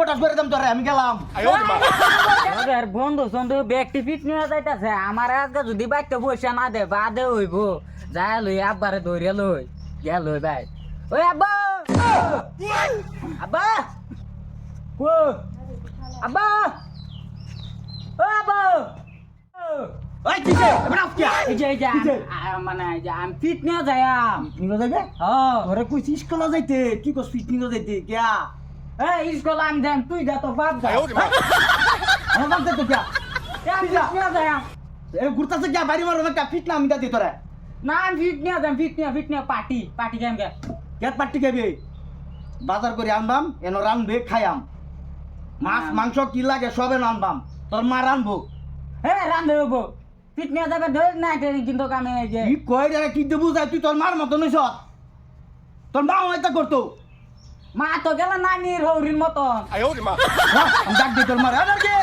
বটাস করে দাম তোরে আমি গেলাম। ওদের বন্ধু সন্ধু ব্যক্তি ফিট নিয়ে যাইতাছে আমার আজকে যদি বাইতে পয়সা না দে বাদে হইব। যাই লই আব্বারে ধরে লই। গেল লই ভাই। ওই আব্বা! আব্বা! ও আব্বা! ও আব্বা! ওই কিসে এবার আজকে এই যে এই যে আম- আ- মানে আমি ফিট নিয়ে যাই আম। নিগো যাবে হ্যাঁ তোরে কইছি স্কুলে যাইতে? কি কস ফিট যাইতে? কিয়া এই স্কুল আমি যাই তুই যা তো বাপ যা আমার কিয়া। এ ঘুরতাছে কিয়া বাড়ি মারো একটা ফিট না আমি দাদি তোরে না আমি ফিট নিয়ে ফিট নিয়ে ফিট নিয়ে পার্টি পার্টি গেম গে গেট পাট্টি খাবি বাজার করে আনবাম এন রানবে খাইয়াম মাছ। মাংস কি লাগে সবে আনবাম তোর মা রানবো হে রান্ধে ফিট নিয়ে যাবে ধরে না কিন্তু এই যে কি কই রে কি দেবু যাই তুই তোর মার মতো নইছ তোর মা হয়তো করতো মা তো গেল নানির হৌরির মতন। হ্যাঁ, ডাক দিই তোর মার কে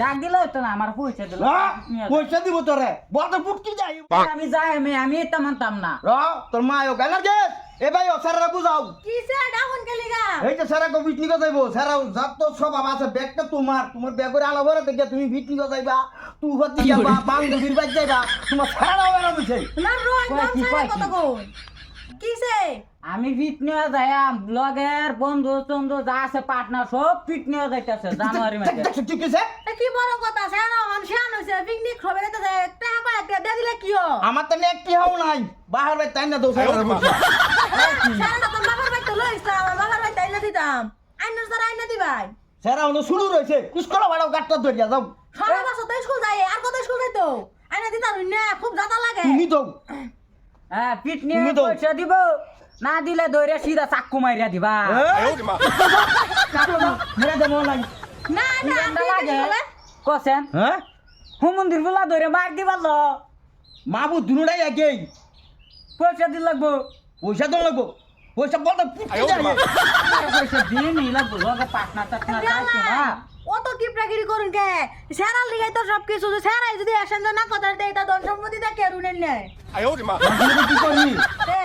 ডাক দিল তো না আমার পয়সা দিল। হ্যাঁ, পয়সা দিব তোরে। বড় ফুটকি যাই। আমি যাই আমি আমি এটা মানতাম না। র তোর মা ও গালার কে এ ভাই ও স্যাররা বুঝাও। কিসে ডাউন কেলি গা এই যে স্যারা কো পিকনিক যাইবো স্যারা যত সব আছে ব্যাগটা তোমার। তোমার ব্যাগ করে আলা ভরে দেখে তুমি পিকনিক যাইবা। তুই হতে যাবা বান্ধবীর বাড়ি যাইবা। তোমার স্যারা বেরা দিছে না রোজ কয় দাম কি, ছাড়া কত কি? কিসে? আমি ফিট নিয়ে যাই ব্লগের বন্ধু চন্ধু যা আছে পার্টনার সব ফিট নিয়ে যাইতেছে জানুয়ারি মাসে। কি কি বড় কথা সেনা মান শেয়ান হইছে পিকনিক হবে এটা টাকা কয় একটা দিয়ে দিলে কি হয়? আমার তো একটি হাও নাই বাহার বাড়ি তাই না দো স্যারা তো বাবার বাড়ি তো লইছ আমার বাবার বাড়ি তাইলে দিতাম। আইনার স্যার আইনা দিবাই। স্যারা হলো শুরু রয়েছে। স্কুলে বাড়াও গাটটা ধরিয়া যাও। সারা বছর তো স্কুল যাই আর কত স্কুল যাইতো? আইনা দিতাম না খুব জাতা লাগে। তুমি তো হ্যাঁ ফিট নিয়ে পয়সা দিব না দিলে ধরে সিধা চাকু মারিয়া দিবা। না। না লাগে। কছেন? হ্যাঁ? হুমন্দির বলা ধরে মার দিবা ল। মাবু দুনুটাই একই। পয়সা দিল লাগবো। পয়সা তো লাগবো। পয়সা বলতে পুটকি যায় আর পয়সা দিয়ে নেই লাগবো লগে পার্টনার টার্টনার যাইছো না। অত করুন কে লিগাই তো সব কিছু যদি অ্যাকশন না কথা দেয় দন সম্পত্তি কে নেয় কি? তে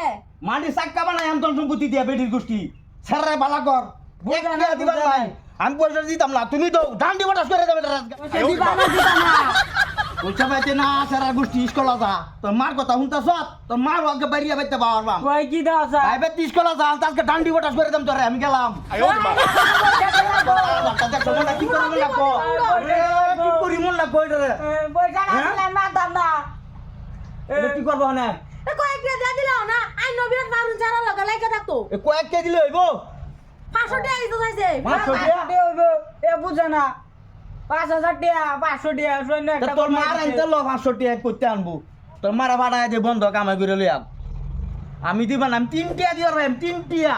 মাটি সাক্কা বানাই আম সম্পত্তি দিয়া বেটির গোষ্ঠী। স্যারে বালা কর। বুঝা দিবার নাই। আমি পয়সা দিতাম না তুমি তো ডান্ডি বটাস করে দেবে তারা পয়সা দিবা না দিবা না। পয়সা পাইতে না স্যারের গোষ্ঠী স্কুলে যা। তোর মার কথা শুনতা সব তোর মার আগে বাড়িয়ে বাইতে পাওয়ার বাম কই কি দাও স্যার? ভাই বেটি স্কুলে যা আজকে ডান্ডি বটাস করে দেম তোরে আমি গেলাম। কি করব না কো এ, কি করি মন রে পয়সা না হ্যাঁ? দিলে মারতাম না। এটা কি করব না কয়েক দিয়ে দিয়ে না? আই নবীর পারুন ছাড়া লগা লাইকা থাকতো। কয়েক কেজি লইব? পাঁচশো টাকা দিতে চাইছে। পাঁচশো পাঁচশো টাকা? টাকা এ বুঝে না। পাঁচ হাজার টাকা পাঁচশো টাকা সৈন্য তা একটা তোর মার আনতে ল পাঁচশো টাকা করতে আনব। তোর মারা ভাড়া যে বন্ধ কামাই করে লই আম আমি দিবা না আমি তিন টিয়া দিয়ে রাম টিয়া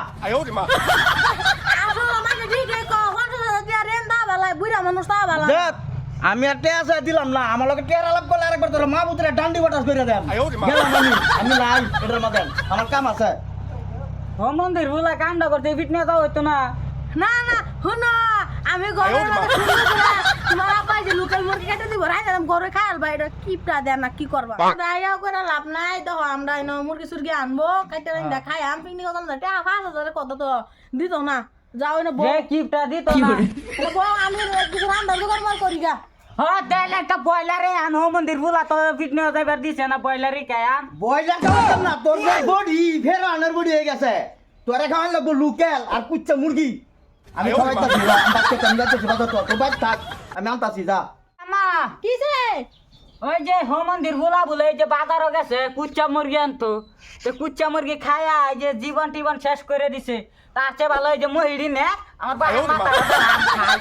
আমি আর টিয়া আছে দিলাম না আমার লোকে টিয়ার আলাপ করলে আরেকবার তোর মা বুতরে ডান্ডি বাটাস করে দেন। আমি আমি নাই এটার মধ্যে। আমার কাম আছে। ও মন্দির বলা কান্ড করতে ফিটনেস হইতো না। না না শুনো আমি ঘরে তোমার আপাই যে লোকাল মুরগি কেটে দিব রাই দিলাম ঘরে খাই আলবা এটা কিপটা দেন না কি করবা? রাইয়া করে লাভ নাই দেখো আমরা এনে মুরগি সুরগি আনব কাটে রাই খাই আম পিকনিক করতাম না টাকা পাঁচ হাজারে কত তো? দিত না যাও এনে বউ। কিপটা দিত না। বউ আমি কিছু রান্না জোগাড় করি গা। হ্যাঁ তাহলে একটা বয়লারে আন হো মন্দির বলা তো ফিটনেস এবার দিছে না বয়লারই কায়ান বয়লা খাওয়াতাম না তোর বডি ফের আনার বডি হয়ে গেছে। তোরে খাওয়ান লাগবো লুকেল আর কুচ্চা মুরগি। আমি খাওয়াইতাছি যা আমি বাচ্চা আমি যাইতেছি বাজার তো তোর বাদ থাক। আমি আনতাছি যা না কিসে ওই যে হো মন্দির বলা বলে যে বাজারও গেছে কুচ্চা মুরগি আনতো। তো কুচ্চা মুরগি খায়া এই যে জীবন টিবন শেষ করে দিছে। তার চেয়ে ভালো এই যে মহিড়ি নে আমার বাবা। মাথা খায়।